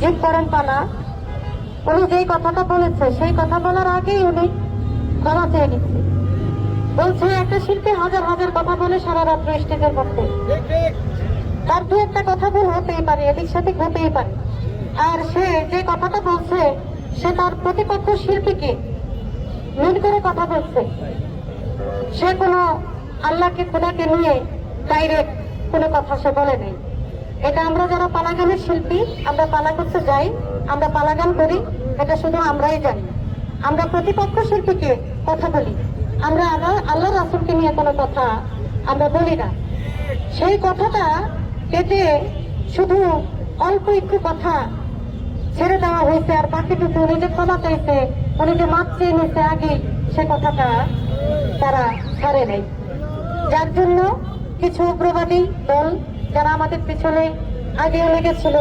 Zip করেন পালা উনি যেই কথাটা বলেছে, সেই কথা বলার আগেই উনি ক্ষমা চেয়ে নিচ্ছে। বলছে, একটা শিল্পী হাজার হাজার কথা বলে সারা রাত্র স্টেজের মধ্যে তার দু একটা কথা হতেই পারে, এদিক সেদিক হতেই পারে। আর সে যে কথাটা বলছে, সে তার প্রতিপক্ষ শিল্পীকে মিন করে কথা বলছে। সে কোনো আল্লাহকে খোদাকে নিয়ে ডাইরেক্ট কোনো কথা সে বলে নেই। এটা আমরা যারা পালাগানের শিল্পী, আমরা পালা করতে যাই, আমরা পালাগান করি, এটা শুধু আমরাই জানি আমরা প্রতিপক্ষ শিল্পীকে কথা বলি। আমরা আল্লাহ রাসুলকে নিয়ে কোনো কথা আমরা বলি না। সেই কথাটা কেটে শুধু অল্প একটু কথা ছেড়ে দেওয়া হয়েছে, আর বাকিটুকু উনি যে ক্ষমা চাইছে, উনি যে মাপ চেয়ে নিছে আগে সে কথাটা তারা ছাড়ে নেই। যার জন্য কিছু উগ্রবাদী দল যারা আমাদের পিছনে আগে লেগেছিল,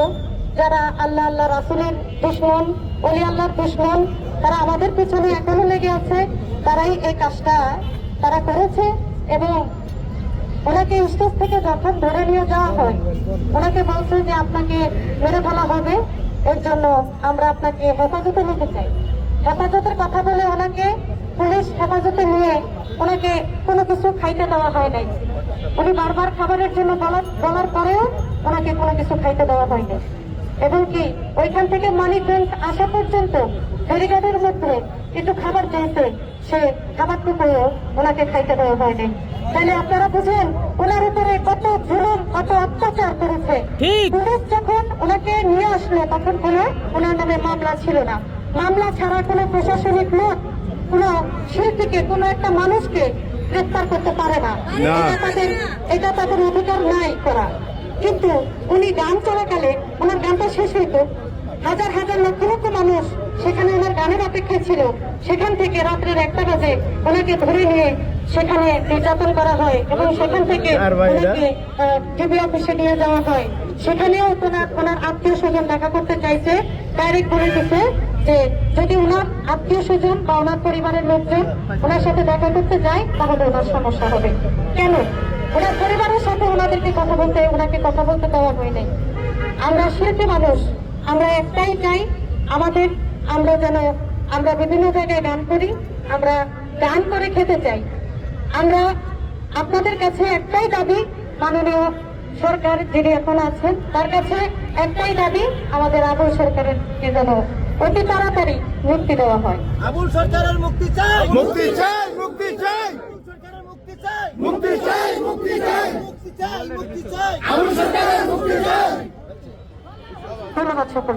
যারা আল্লাহ আল্লাহ রাসুলের দুশ্মন অলি আল্লাহর দুশ্মন, তারা আমাদের পিছনে এখনও লেগে আছে, তারাই এই কাজটা তারা করেছে এবং ওনাকে স্টেজ থেকে যখন ধরে নিয়ে যাওয়া হয়, ওনাকে বলছে যে আপনাকে মেরে ফেলা হবে, এর জন্য আমরা আপনাকে হেফাজতে নিতে চাই। হেফাজতের কথা বলে ওনাকে পুলিশ হেফাজতে নিয়ে ওনাকে কোনো কিছু খাইতে দেওয়া হয় নাই। উনি বারবার খাবারের জন্য বলার পরেও ওনাকে কোনো কিছু খাইতে দেওয়া হয়নি এবং কি ওইখান থেকে মানিকগঞ্জ আসা পর্যন্ত ফেরিঘাটের মধ্যে কিছু খাবার চাইছে সে খাবারটুকু ওনাকে খাইতে দেওয়া হয় হয়নি তাহলে আপনারা বুঝেন ওনার উপরে কত জুলুম কত অত্যাচার করেছে। পুলিশ যখন ওনাকে নিয়ে আসলো তখন কোনো ওনার নামে মামলা ছিল না। মামলা ছাড়া কোনো প্রশাসনিক লোক কোনো শিল্পীকে কোনো একটা মানুষকে গ্রেফতার করতে পারে না। এটা তাদের এটা তাদের অধিকার নাই করা। কিন্তু উনি গান চলাকালে ওনার গানটা শেষ হইতো। হাজার হাজার লক্ষ লক্ষ মানুষ সেখানে ওনার গানের অপেক্ষায় ছিল। সেখান থেকে রাত্রের একটা বাজে ওনাকে ধরে নিয়ে সেখানে নির্যাতন করা হয় এবং সেখান থেকে? ওনাকে টিভি অফিসে নিয়ে যাওয়া হয়। সেখানেও ওনার ওনার আত্মীয় স্বজন দেখা করতে চাইছে ডাইরেক্ট বলে দিচ্ছে যে যদি ওনার আত্মীয় স্বজন বা ওনার পরিবারের লোকজন ওনার সাথে দেখা করতে যায়, তাহলে ওনার সমস্যা হবে। কেন? ওনার পরিবারের সাথে ওনাদেরকে কথা বলতে ওনাকে কথা বলতে দেওয়া হয় নাই। আমরা শিল্পী মানুষ, আমরা একটাই চাই আমাদের আমরা যেন আমরা বিভিন্ন জায়গায় গান করি, আমরা গান করে খেতে চাই। আমরা আপনাদের কাছে একটাই দাবি মাননীয় সরকার যিনি এখন আছেন তার কাছে একটাই দাবি আমাদের আবুল সরকারের যেন অতি তাড়াতাড়ি মুক্তি দেওয়া হয়। আবুল সরকারের মুক্তি চাই। মুক্তি চাই মুক্তি চাই। মুক্তি চাই মুক্তি চাই। মুক্তি চাই মুক্তি চাই মুক্তি চাই। আবুল সরকারের মুক্তি চাই ধন্যবাদ সকল